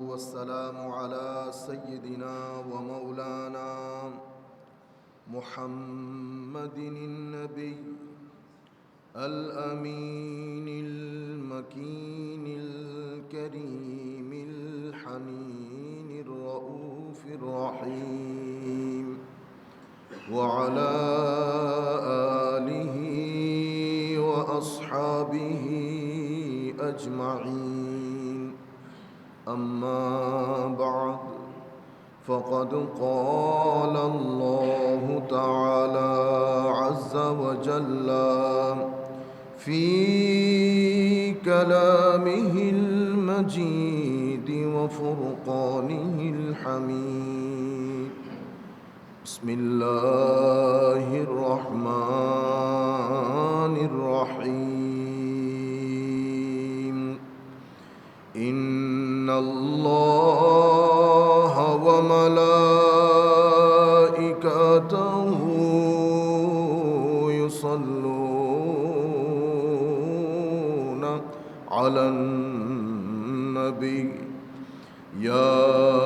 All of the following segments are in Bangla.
والسلام على سيدنا ومولانا محمد النبي الأمين المكين الكريم الحنين الرؤوف الرحيم وعلى آله وأصحابه أجمعين أما بعد فقد قال الله تعالى عز وجل في كلامه المجيد وفرقانه الحميد. بسم الله الرحمن الله وملائكته يصلون على النبي. يا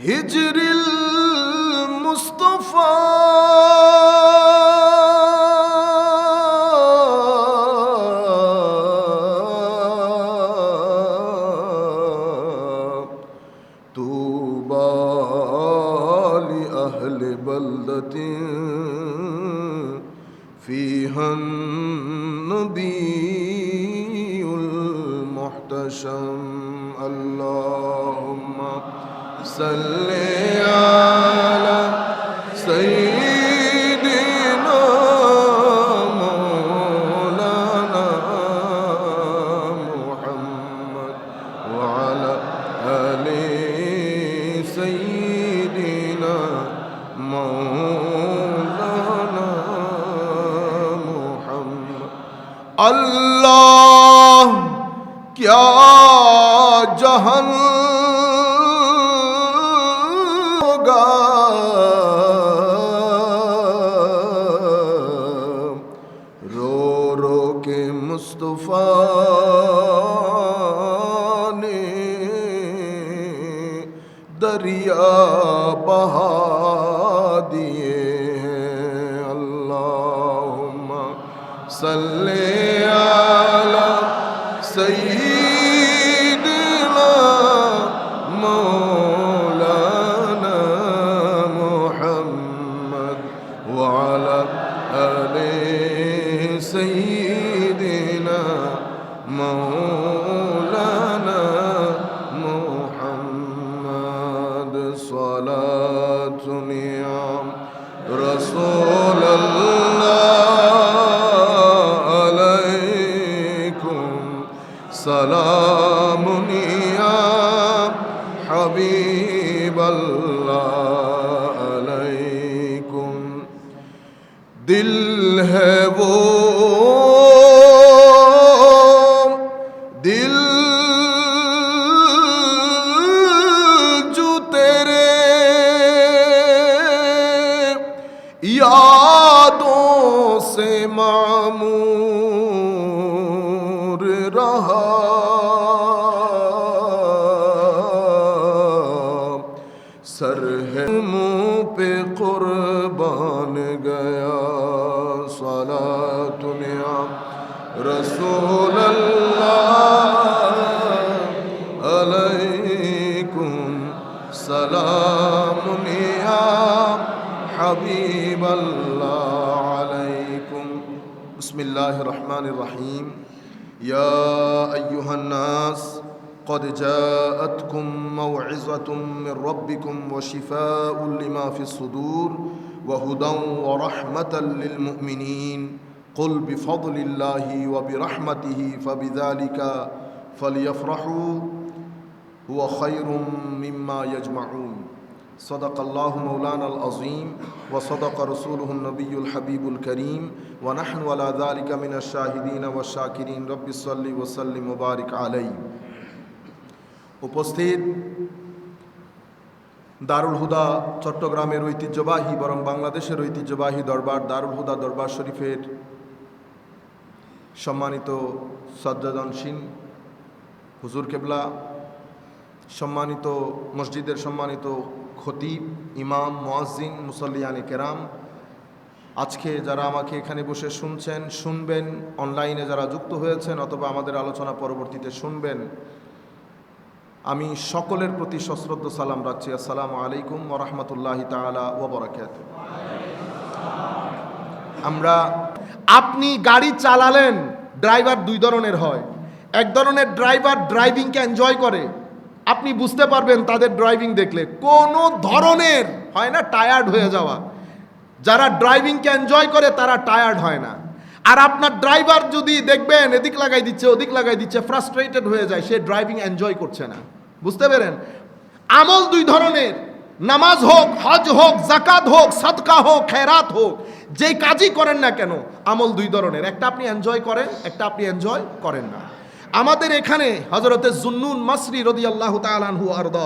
হিজরিল মুস্তফা रो रो के मुस्तफ़ा ने दरिया बहा दिए हैं। अल्लाहुम्मा सल्ले یادوں سے معمور حبيب الله عليكم. بسم الله الرحمن الرحيم. يا أيها الناس قد جاءتكم موعظة من ربكم وشفاء لما في الصدور وهدى ورحمة للمؤمنين. قل بفضل الله وبرحمته فبذلك فليفرحوا. هو خير مما يجمعون. صدق الله مولانا العظيم وصدق رسوله النبي الحبيب الكريم ونحن على ذلك من الشاهدين والشاكرين رب صل وسلم وبارك عليه উপস্থিত দারুল হুদা চট্টগ্রামের ঐতিহ্যবাহী বরং বাংলাদেশের ঐতিহ্যবাহী দরবার দারুল হুদা দরবার শরীফের সম্মানিত সজ্জাদনসীন হুজুর কেবলা সম্মানিত মসজিদের সম্মানিত খতিব, ইমাম, মোয়াজ্জিন মুসল্লিয়ানি কেরাম। আজকে যারা আমাকে এখানে বসে শুনছেন, শুনবেন, অনলাইনে যারা যুক্ত হয়েছেন অথবা আমাদের আলোচনা পরবর্তীতে শুনবেন, আমি সকলের প্রতি সশ্রদ্ধ সালাম রাখছি। আসসালামু আলাইকুম ওরহমতুল্লাহি তালা ওবরাকাত আমরা, আপনি গাড়ি চালালেন, ড্রাইভার দুই ধরনের হয়। এক ধরনের ড্রাইভার ড্রাইভিংকে এনজয় করে আপনি বুঝতে পারবেন তাদের ড্রাইভিং দেখলে। কোনো ধরনের হয় না টায়ার্ড হয়ে যাওয়া। যারা ড্রাইভিংকে এনজয় করে, তারা টায়ার্ড হয় না। আর আপনার ড্রাইভার যদি দেখবেন, এদিক লাগাই দিচ্ছে, ওদিক লাগাই দিচ্ছে ফ্রাস্ট্রেটেড হয়ে যায়, সে ড্রাইভিং এনজয় করছে না। বুঝতে পেরেন? আমল দুই ধরনের। নামাজ হোক, হজ হোক জাকাত হোক, সাদকা হোক, খেরাত হোক, যেই কাজই করেন না কেন, আমল দুই ধরনের। একটা আপনি এনজয় করেন, একটা আপনি এনজয় করেন না। আমাদের এখানে হজরতে জুন্নুন মাসরি রদি আল্লাহ তালানহু আরদ,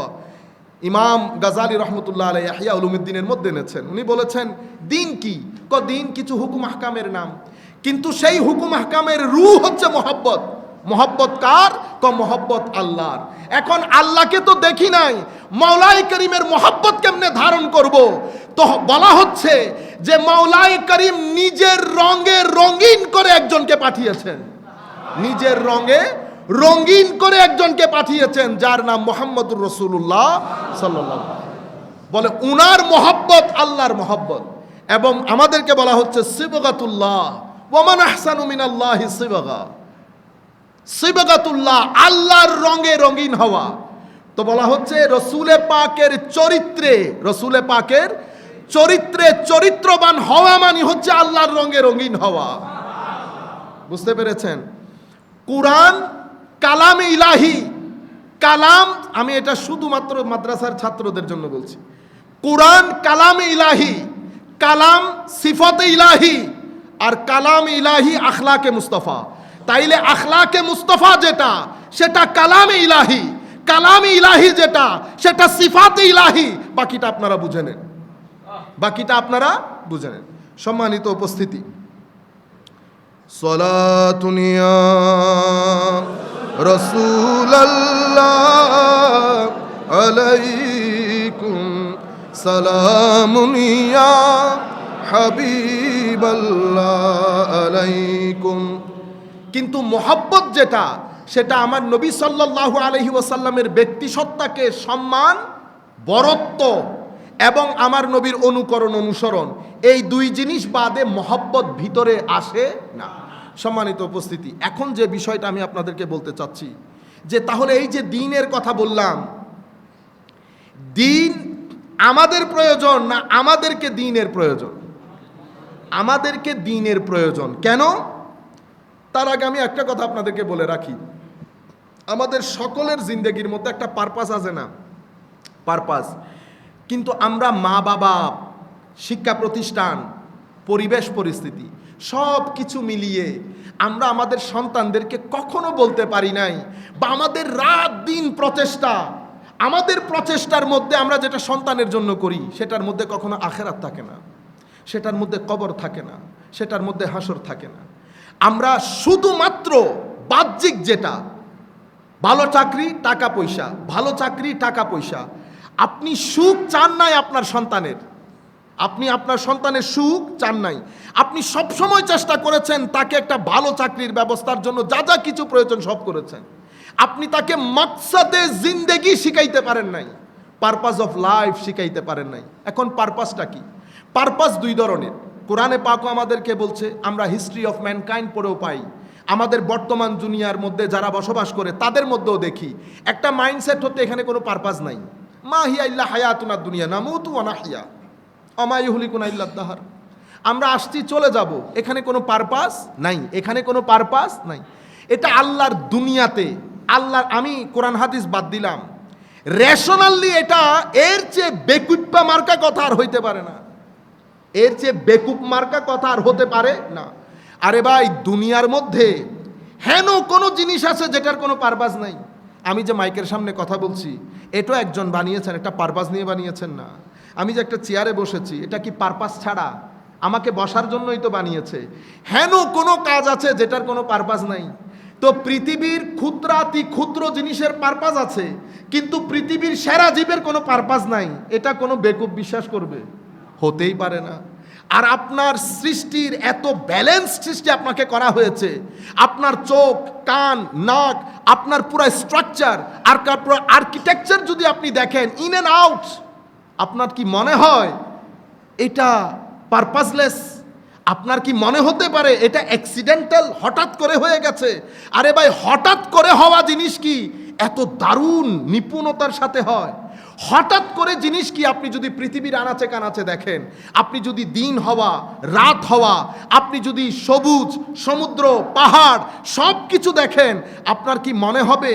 ইমাম গাজালি রহমতুল্লাহ আলাই ইয়াহিয়া উলুমুদ্দিনের মধ্যে এনেছেন। উনি বলেছেন, দিন কি? ক, দিন কিছু হুকুম আহকামের নাম। কিন্তু সেই হুকুম আহকামের রু হচ্ছে মোহব্বত। মোহব্বত কার? ক, মোহব্বত আল্লাহর। এখন আল্লাহকে তো দেখি নাই। মৌলাই করিমের মোহব্বত কেমনে ধারণ করব? তো বলা হচ্ছে যে মাওলাই করিম নিজের রঙে রঙিন করে একজনকে পাঠিয়েছেন। নিজের রঙে রঙিন করে একজনকে পাঠিয়েছেন, যার নাম মোহাম্মদুর রসুল্লাহ সাল্লাহ বলে, উনার মোহব্বত আল্লাহর মোহব্বত। এবং আমাদেরকে বলা হচ্ছে সিবগাতুল্লাহ। ওমান আহসানু মিনাল্লাহ সিবগা। সিবগাতুল্লাহ, আল্লাহর রঙে রঙিন হওয়া। তো বলা হচ্ছে, রসুলে পাকের চরিত্রে, রসুলে পাকের চরিত্রে চরিত্রবান হওয়া মানে হচ্ছে আল্লাহর রঙে রঙিন হওয়া। বুঝতে পেরেছেন? কোরআন কালাম ইলাহি। কালাম, আমি এটা শুধুমাত্র মাদ্রাসার ছাত্রদের জন্য বলছি। কোরআন কালাম ইলাহি, কালাম সিফতে ইলাহি, আর কালাম ইলাহি আখলাকে মুস্তফা। তাইলে আখলাকে মুস্তফা যেটা, সেটা কালামে ইলাহি। কালামে ইলাহি যেটা, সেটা সিফাতে ইলাহি। বাকিটা আপনারা বুঝে নেন। বাকিটা আপনারা বুঝে নেন। সম্মানিত উপস্থিতি। সলাতুনিয়া রসুল্লাহ আলাইকুম সালামুনিয়া হাবিবাল্লাহ আলাইকুম। কিন্তু মোহাব্বত যেটা, সেটা আমার নবী সাল্লাহ আলহি ওয়াসাল্লামের ব্যক্তিসত্তাকে সম্মান, বরত্ব এবং আমার নবীর অনুকরণ অনুসরণ, এই দুই জিনিস বাদে মহব্বত ভিতরে আসে না। সম্মানিত উপস্থিতি, এখন যে বিষয়টা আমি আপনাদেরকে বলতে চাচ্ছি, যে তাহলে এই যে দিনের কথা বললাম, দিন আমাদের প্রয়োজন না আমাদেরকে দিনের প্রয়োজন? আমাদেরকে দিনের প্রয়োজন। কেন? তার আগে আমি একটা কথা আপনাদেরকে বলে রাখি। আমাদের সকলের জিন্দগির মধ্যে একটা পারপাস আছে না? পারপাস কিন্তু আমরা মা বাবা শিক্ষা প্রতিষ্ঠান, পরিবেশ পরিস্থিতি সব কিছু মিলিয়ে আমরা আমাদের সন্তানদেরকে কখনো বলতে পারি নাই বা আমাদের রাত দিন প্রচেষ্টা, আমাদের প্রচেষ্টার মধ্যে আমরা যেটা সন্তানের জন্য করি, সেটার মধ্যে কখনো আখেরাত থাকে না, সেটার মধ্যে কবর থাকে না, সেটার মধ্যে হাসর থাকে না। আমরা শুধুমাত্র বাহ্যিক যেটা, ভালো চাকরি, টাকা পয়সা, ভালো চাকরি, টাকা পয়সা, আপনি সুখ চান নাই আপনার সন্তানের আপনি আপনার সন্তানের সুখ চান নাই। আপনি সব সময় চেষ্টা করেছেন তাকে একটা ভালো চাকরির ব্যবস্থার জন্য যা যা কিছু প্রয়োজন সব করেছেন। আপনি তাকে মাকসাদে জিন্দেগি শিখাইতে পারেন নাই পারপাস অফ লাইফ শিখাইতে পারেন নাই। এখন পারপাসটা কি? পারপাস দুই ধরনের। কোরআনে পাকও আমাদেরকে বলছে, আমরা হিস্ট্রি অফ ম্যানকাইন্ড পড়েও পাই। আমাদের বর্তমান দুনিয়ার মধ্যে যারা বসবাস করে, তাদের মধ্যেও দেখি। একটা মাইন্ডসেট হতে এখানে কোনো পারপাস নাই। মা হিয়া ইল্লা হায়াতুনা দুনিয়া নামুতু অনাহিয়া অমায়ুহলিকুনা ইল্লা দাহার। আমরা আসছি, চলে যাব। এখানে কোনো পারপাস নাই। এখানে কোনো পারপাস নাই। এটা আল্লাহর দুনিয়াতে। আল্লাহর, আমি কোরআন হাদিস বাদ দিলাম। রেশনালি এটা এর চেয়ে বেকুপ্পা মার্কা কথা আর হইতে পারে না। এর চেয়ে বেকুপ মার্কা কথা আর হতে পারে না। আরে ভাই, দুনিয়ার মধ্যে হেন কোনো জিনিস আছে যেটার কোনো পারপাস নাই। আমি যে মাইকের সামনে কথা বলছি, এটাও একজন বানিয়েছেন, একটা পারপাস নিয়ে বানিয়েছেন না। আমি যে একটা চেয়ারে বসেছি, এটা কি পারপাস ছাড়া? আমাকে বসার জন্যই তো বানিয়েছে। হেন কোনো কাজ আছে যেটার কোনো পারপাস নাই। তো পৃথিবীর ক্ষুদ্রাতি ক্ষুদ্র জিনিসের পারপাস আছে, কিন্তু পৃথিবীর সেরা জীবের কোনো পারপাস নাই। এটা কোনো বেকুব বিশ্বাস করবে? হতেই পারে না। আর আপনার সৃষ্টির এত ব্যালেন্স সৃষ্টি আপনাকে করা হয়েছে। আপনার চোখ, কান, নাক, আপনার পুরো স্ট্রাকচার আর আর্কিটেকচার যদি আপনি দেখেন ইন অ্যান্ড আউট আপনার কি মনে হয় এটা পারপাসলেস আপনার কি মনে হতে পারে এটা অ্যাক্সিডেন্টাল হঠাৎ করে হয়ে গেছে? আরে ভাই, হঠাৎ করে হওয়া জিনিস কি এত দারুণ নিপুণতার সাথে হয়? হঠাৎ করে জিনিস কি আপনি যদি পৃথিবীর আনাচে কানাচে দেখেন, আপনি যদি দিন হওয়া, রাত হওয়া, আপনি যদি সবুজ, সমুদ্র, পাহাড় সব কিছু দেখেন, আপনার কি মনে হবে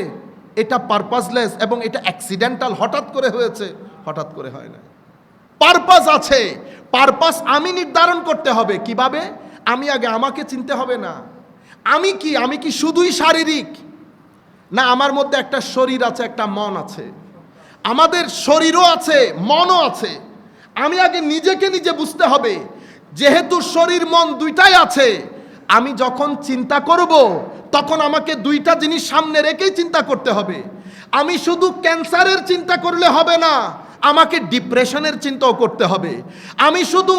এটা পারপাসলেস এবং এটা অ্যাক্সিডেন্টাল হঠাৎ করে হয়েছে? হঠাৎ করে হয় না। পারপাস আছে। পারপাস আমি নির্ধারণ করতে হবে। কীভাবে? আমি আগে আমাকে চিনতে হবে না। আমি কি? আমি কি শুধুই শারীরিক? না, আমার মধ্যে একটা শরীর আছে, একটা মন আছে। আমাদের শরীরও আছে, মনও আছে। আমি আগে নিজেকে নিজে বুঝতে হবে। যেহেতু শরীর, মন দুইটাই আছে, আমি যখন চিন্তা করব, তখন আমাকে দুইটা জিনিস সামনে রেখেই চিন্তা করতে হবে। আমি শুধু ক্যান্সারের চিন্তা করলে হবে না আমাকে ডিপ্রেশনের চিন্তাও করতে হবে। আমি শুধু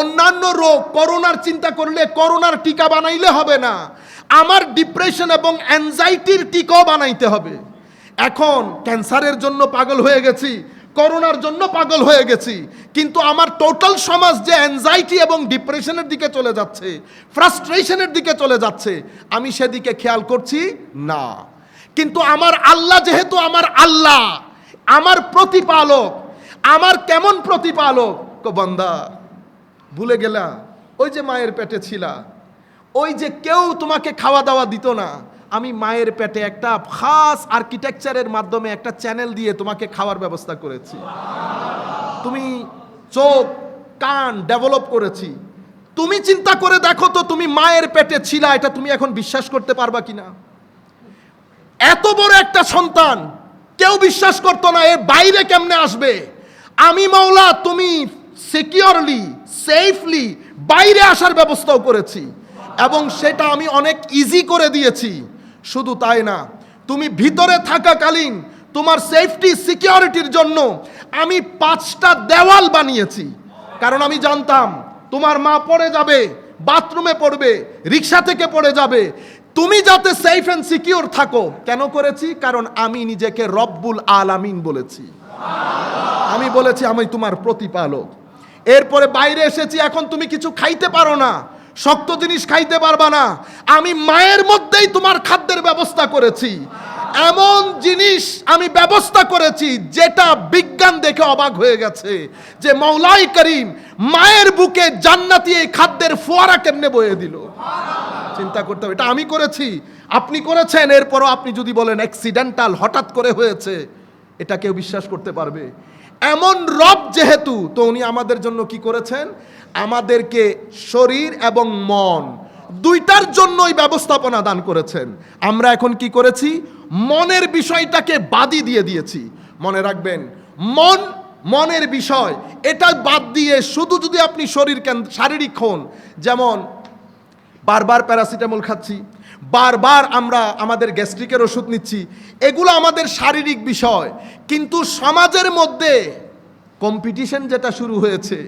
অন্যান্য রোগ, করোনার চিন্তা করলে করোনার টিকা বানাইলে হবে না। আমার ডিপ্রেশন এবং অ্যাংজাইটির টিকাও বানাইতে হবে। এখন ক্যান্সারের জন্য পাগল হয়ে গেছি, করোনার জন্য পাগল হয়ে গেছি, কিন্তু আমার টোটাল সমাজ যে অ্যাংজাইটি এবং ডিপ্রেশনের দিকে চলে যাচ্ছে ফ্রাস্ট্রেশনের দিকে চলে যাচ্ছে, আমি সেদিকে খেয়াল করছি না। কিন্তু আমার আল্লাহ যেহেতু আমার আল্লাহ আমার প্রতিপালক, আমার কেমন প্রতিপালক? কো বন্দা, ভুলে গেলা ওই যে মায়ের পেটে ছিলা, ওই যে কেউ তোমাকে খাওয়া দাওয়া দিত না, আমি মায়ের পেটে একটা খাস আর্কিটেকচারের মাধ্যমে একটা চ্যানেল দিয়ে তোমাকে খাওয়ার ব্যবস্থা করেছি। তুমি চোখ, কান ডেভেলপ করেছি। তুমি চিন্তা করে দেখো তো তুমি মায়ের পেটে ছিলা, এটা তুমি এখন বিশ্বাস করতে পারবা কিনা? এত বড় একটা সন্তান কেউ বিশ্বাস করতো না, এর বাইরে কেমনে আসবে? আমি মাওলা, তুমি সিকিউরলি সেফলি বাইরে আসার ব্যবস্থাও করেছি এবং সেটা আমি অনেক ইজি করে দিয়েছি। শুধু তাই না, তুমি ভিতরে থাকাকালীন তোমার সেফটি সিকিউরিটির জন্য আমি পাঁচটা দেওয়াল বানিয়েছি। কারণ আমি জানতাম, তোমার মা পড়ে যাবে, বাথরুমে পড়বে, রিক্সা থেকে পড়ে যাবে তুমি যাতে সেফ অ্যান্ড সিকিউর থাকো, কেন করেছি? কারণ আমি নিজেকে রব্বুল আলামিন বলেছি। আমি বলেছি আমি তোমার প্রতিপালক। এরপরে বাইরে এসেছি, এখন তুমি কিছু খাইতে পারো না, শক্ত জিনিস খাইতে পারবা না। আমি মায়ের মধ্যেই তোমার খাদ্যের ব্যবস্থা করেছি। এমন জিনিস আমি ব্যবস্থা করেছি, যেটা বিজ্ঞান দেখে অবাক হয়ে গেছে, যে মৌলাই করিম মায়ের বুকে জান্নাতি এই খাদ্যের ফোয়ারা কেমনে বয়ে দিল। চিন্তা করতে হবে। এটা আমি করেছি, আপনি করেছেন, এরপরও আপনি যদি বলেন অ্যাক্সিডেন্টাল হঠাৎ করে হয়েছে, এটা কেউ বিশ্বাস করতে পারবে। এমন রব যেহেতু, তো উনি আমাদের জন্য কি করেছেন? আমাদেরকে শরীর এবং মন দুইটার জন্যই ব্যবস্থাপনা দান করেছেন। আমরা এখন কি করেছি? মনের বিষয়টাকে বাদই দিয়ে দিয়েছি। মনে রাখবেন, মন, মনের বিষয়, এটা বাদ দিয়ে শুধু যদি আপনি শরীর কেন- শারীরিক হন, যেমন বারবার প্যারাসিটামল খাচ্ছি, বারবার আমরা আমাদের গ্যাস্ট্রিকের ওষুধ নিচ্ছি, এগুলো আমাদের শারীরিক বিষয়, কিন্তু সমাজের মধ্যে কম্পিটিশন যেটা শুরু হয়েছে,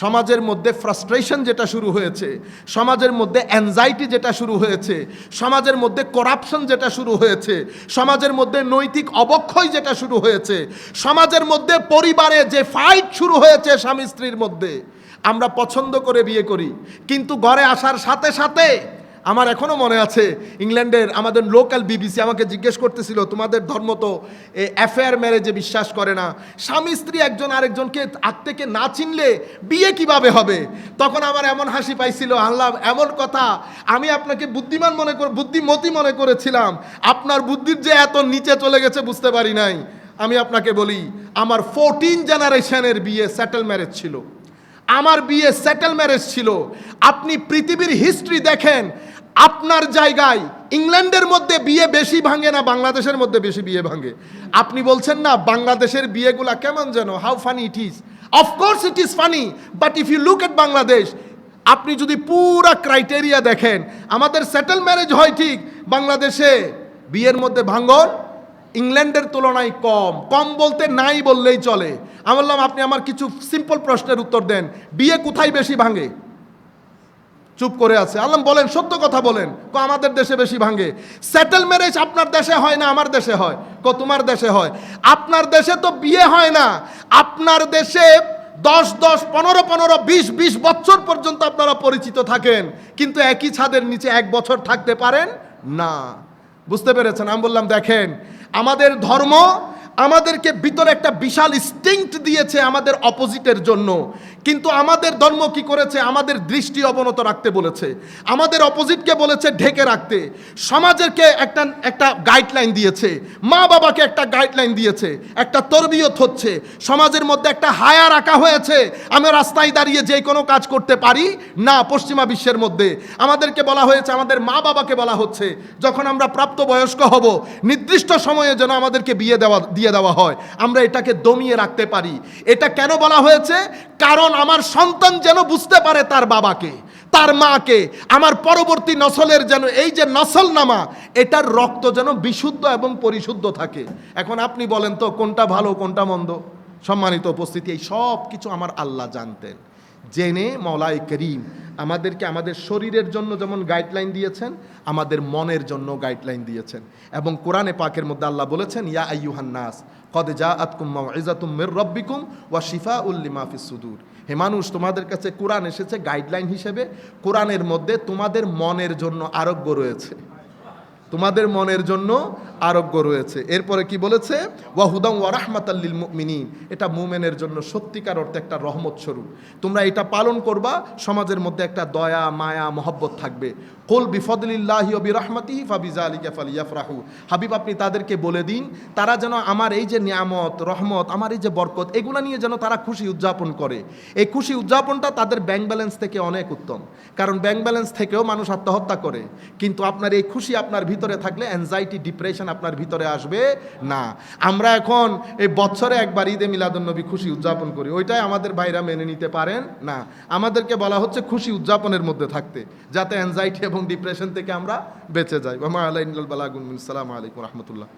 সমাজের মধ্যে ফ্রাস্ট্রেশন যেটা শুরু হয়েছে, সমাজের মধ্যে অ্যাংজাইটি যেটা শুরু হয়েছে, সমাজের মধ্যে করাপশন যেটা শুরু হয়েছে, সমাজের মধ্যে নৈতিক অবক্ষয় যেটা শুরু হয়েছে, সমাজের মধ্যে পরিবারে যে ফাইট শুরু হয়েছে স্বামী স্ত্রীর মধ্যে আমরা পছন্দ করে বিয়ে করি। কিন্তু ঘরে আসার সাথে সাথে আমার এখনও মনে আছে, ইংল্যান্ডের আমাদের লোকাল বিবিসি আমাকে জিজ্ঞেস করতেছিল, তোমাদের ধর্ম তো অ্যাফেয়ার ম্যারেজে বিশ্বাস করে না। স্বামী, স্ত্রী একজন আরেকজনকে আগ থেকে না চিনলে বিয়ে কীভাবে হবে? তখন আমার এমন হাসি পাইছিল, আল্লাহ, এমন কথা আমি আপনাকে বুদ্ধিমান মনে করে, বুদ্ধিমতী মনে করেছিলাম। আপনার বুদ্ধির যে এত নিচে চলে গেছে বুঝতে পারি নাই। আমি আপনাকে বলি, আমার ফোরটিন জেনারেশনের বিয়ে স্যাটেল ম্যারেজ ছিল। আমার বিয়ে সেটেল ম্যারেজ ছিল। আপনি পৃথিবীর হিস্ট্রি দেখেন, আপনার জায়গায় ইংল্যান্ডের মধ্যে বিয়ে বেশি ভাঙে না, বাংলাদেশের মধ্যে বেশি বিয়ে ভাঙে। আপনি বলছেন না, বাংলাদেশের বিয়েগুলা কেমন যেন how funny it is of course it is funny but if you look at Bangladesh আপনি যদি পুরা ক্রাইটেরিয়া দেখেন, আমাদের সেটেল ম্যারেজ হয় ঠিক, বাংলাদেশে বিয়ের মধ্যে ভাঙন ইংল্যান্ডের তুলনায় কম। কম বলতে নাই বললেই চলে। আমি বললাম, আপনি আমার কিছু সিম্পল প্রশ্নের উত্তর দেন। বিয়ে কোথায় বেশি ভাঙে? চুপ করে আছে। আল্লাহ বলেন, সত্য কথা বলেন। ক, আমাদের দেশে বেশি ভাঙে। সেটেল ম্যারেজ আপনার দেশে হয় না, আমার দেশে হয়? ক, তোমার দেশে হয়? আপনার দেশে তো বিয়ে হয় না। আপনার দেশে দশ দশ, পনেরো পনেরো, বিশ বিশ বছর পর্যন্ত আপনারা পরিচিত থাকেন। কিন্তু একই ছাদের নিচে এক বছর থাকতে পারেন না। বুঝতে পেরেছেন? আমি বললাম, দেখেন আমাদের ধর্ম আমাদেরকে ভিতরে একটা বিশাল স্টিংক্ট দিয়েছে আমাদের অপোজিটের জন্য। কিন্তু আমাদের ধর্ম কি করেছে? আমাদের দৃষ্টি অবনত রাখতে বলেছে। আমাদের অপোজিটকে বলেছে ঢেকে রাখতে। সমাজেরকে একটা একটা গাইডলাইন দিয়েছে। মা বাবাকে একটা গাইডলাইন দিয়েছে। একটা তরবিয়ত হচ্ছে। সমাজের মধ্যে একটা হায়া রাখা হয়েছে। আমি রাস্তায় দাঁড়িয়ে যে কোনো কাজ করতে পারি? না, পশ্চিমা বিশ্বের মধ্যে। আমাদেরকে বলা হয়েছে, আমাদের মা বাবাকে বলা হচ্ছে, যখন আমরা প্রাপ্তবয়স্ক হব, নির্দিষ্ট সময়ে যেন আমাদেরকে বিয়ে দেওয়া, দিয়ে দেওয়া হয়। আমরা এটাকে দমিয়ে রাখতে পারি। এটা কেন বলা হয়েছে? কারণ আমার সন্তান যেন বুঝতে পারে তার বাবাকে, তার মাকে, আমার পরবর্তী নসলের যেন এই যে নসল নামা এটার রক্ত যেন বিশুদ্ধ এবং পরিশুদ্ধ থাকে। এখন আপনি বলেন তো, কোনটা ভালো, কোনটা মন্দ? সম্মানিত উপস্থিতি, এই সব কিছু আমার আল্লাহ জানতেন। জেনে মলাই করিম আমাদেরকে আমাদের শরীরের জন্য যেমন গাইডলাইন দিয়েছেন, আমাদের মনের জন্য গাইডলাইন দিয়েছেন। এবং কোরআনে পাকের মধ্যে আল্লাহ বলেছেন, ইয়া আইয়ুহান নাস, কদ যা আতকুম ইজাতুম মির রব্বিকুম ওয়া শিফা উল্লিমা সুদুর সুদূর। হে মানুষ, তোমাদের কাছে কোরআন এসেছে গাইডলাইন হিসেবে। কোরআনের মধ্যে তোমাদের মনের জন্য আরোগ্য রয়েছে। তোমাদের মনের জন্য আরোগ্য রয়েছে। এরপরে কি বলেছে? ওয়াহুদাম ওয়া রাহমাতাল্লিল মুমিনিন। এটা মুমেনের জন্য সত্যিকার অর্থে একটা রহমত স্বরূপ। তোমরা এটা পালন করবা, সমাজের মধ্যে একটা দয়া, মায়া, মহব্বত থাকবে। কুল বিফদলিল্লাহি ওয়া বিরহমাতিহি ফাবিযালিকা ফালিয়াফরাহু। হাবিব, আপনি তাদেরকে বলে দিন, তারা যেন আমার এই যে নিয়ামত, রহমত, আমার এই যে বরকত, এগুলো নিয়ে যেন তারা খুশি উদযাপন করে। এই খুশি উদযাপনটা তাদের ব্যাংক ব্যালেন্স থেকে অনেক উত্তম। কারণ ব্যাংক ব্যালেন্স থেকেও মানুষ আত্মহত্যা করে। কিন্তু আপনার এই খুশি আপনার ভিতরে থাকলে অ্যাংজাইটি ডিপ্রেশন আপনার ভিতরে আসবে না। আমরা এখন এই বছরে একবার ঈদে মিলাদুন্নবী খুশি উদযাপন করি। ওইটাই আমাদের ভাইরা মেনে নিতে পারেন না। আমাদেরকে বলা হচ্ছে খুশি উদযাপনের মধ্যে থাকতে, যাতে অ্যাংজাইটি এবং ডিপ্রেশন থেকে আমরা বেঁচে যাই। মামা আল্লাহ সালাম আলাইকুম রহমতুল্লাহ।